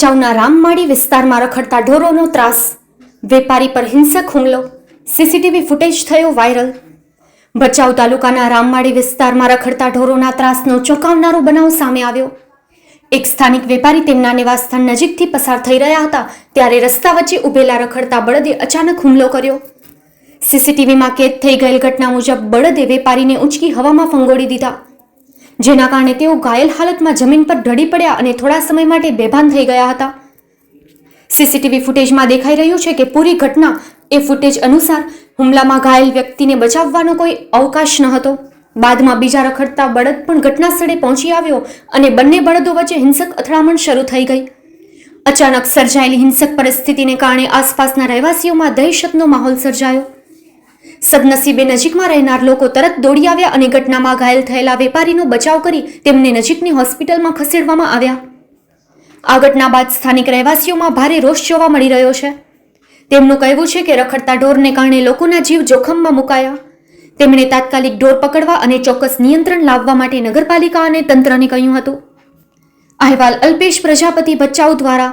ભચાઉના રામમાળી વિસ્તારમાં રખડતા ઢોરોનો ત્રાસ. વેપારી પર હિંસક હુમલો. સીસીટીવી ફૂટેજ થયો વાયરલ. ભચાઉ તાલુકાના રામમાળી વિસ્તારમાં રખડતા ઢોરોના ત્રાસનો ચોંકાવનારો બનાવ સામે આવ્યો. એક સ્થાનિક વેપારી તેમના નિવાસસ્થાન નજીકથી પસાર થઈ રહ્યા હતા, ત્યારે રસ્તા વચ્ચે ઊભેલા રખડતા બળદે અચાનક હુમલો કર્યો. સીસીટીવીમાં કેદ થઈ ગયેલ ઘટના મુજબ બળદે વેપારીને ઉંચકી હવામાં ફંગોળી દીધા. જેના કારણે તેઓ ઘાયલ હાલતમાં જમીન પર ઢળી પડ્યા અને થોડા સમય માટે બેભાન થઈ ગયા હતા. સીસીટીવી ફૂટેજમાં દેખાઈ રહ્યું છે કે પૂરી ઘટના એ ફૂટેજ અનુસાર હુમલામાં ઘાયલ વ્યક્તિને બચાવવાનો કોઈ અવકાશ ન હતો. બાદમાં બીજા રખડતા બળદ પણ ઘટના સ્થળે પહોંચી આવ્યો અને બંને બળદો વચ્ચે હિંસક અથડામણ શરૂ થઈ ગઈ. અચાનક સર્જાયેલી હિંસક પરિસ્થિતિને કારણે આસપાસના રહેવાસીઓમાં દહેશતનો માહોલ સર્જાયો. સદનસીબે નજીકમાં રહેનાર લોકો તરત દોડી આવ્યા અને ઘટનામાં ઘાયલ થયેલા વેપારીનો બચાવ કરી તેમને નજીકની હોસ્પિટલમાં ખસેડવામાં આવ્યા. આ ઘટના બાદ સ્થાનિક રહેવાસીઓમાં ભારે રોષ જોવા મળી રહ્યો છે. તેમનું કહેવું છે કે રખડતા ઢોરને કારણે લોકોના જીવ જોખમમાં મુકાયા. તેમણે તાત્કાલિક ઢોર પકડવા અને ચોક્કસ નિયંત્રણ લાવવા માટે નગરપાલિકા અને તંત્રને કહ્યું હતું. અહેવાલ અલ્પેશ પ્રજાપતિ ભચાઉ દ્વારા.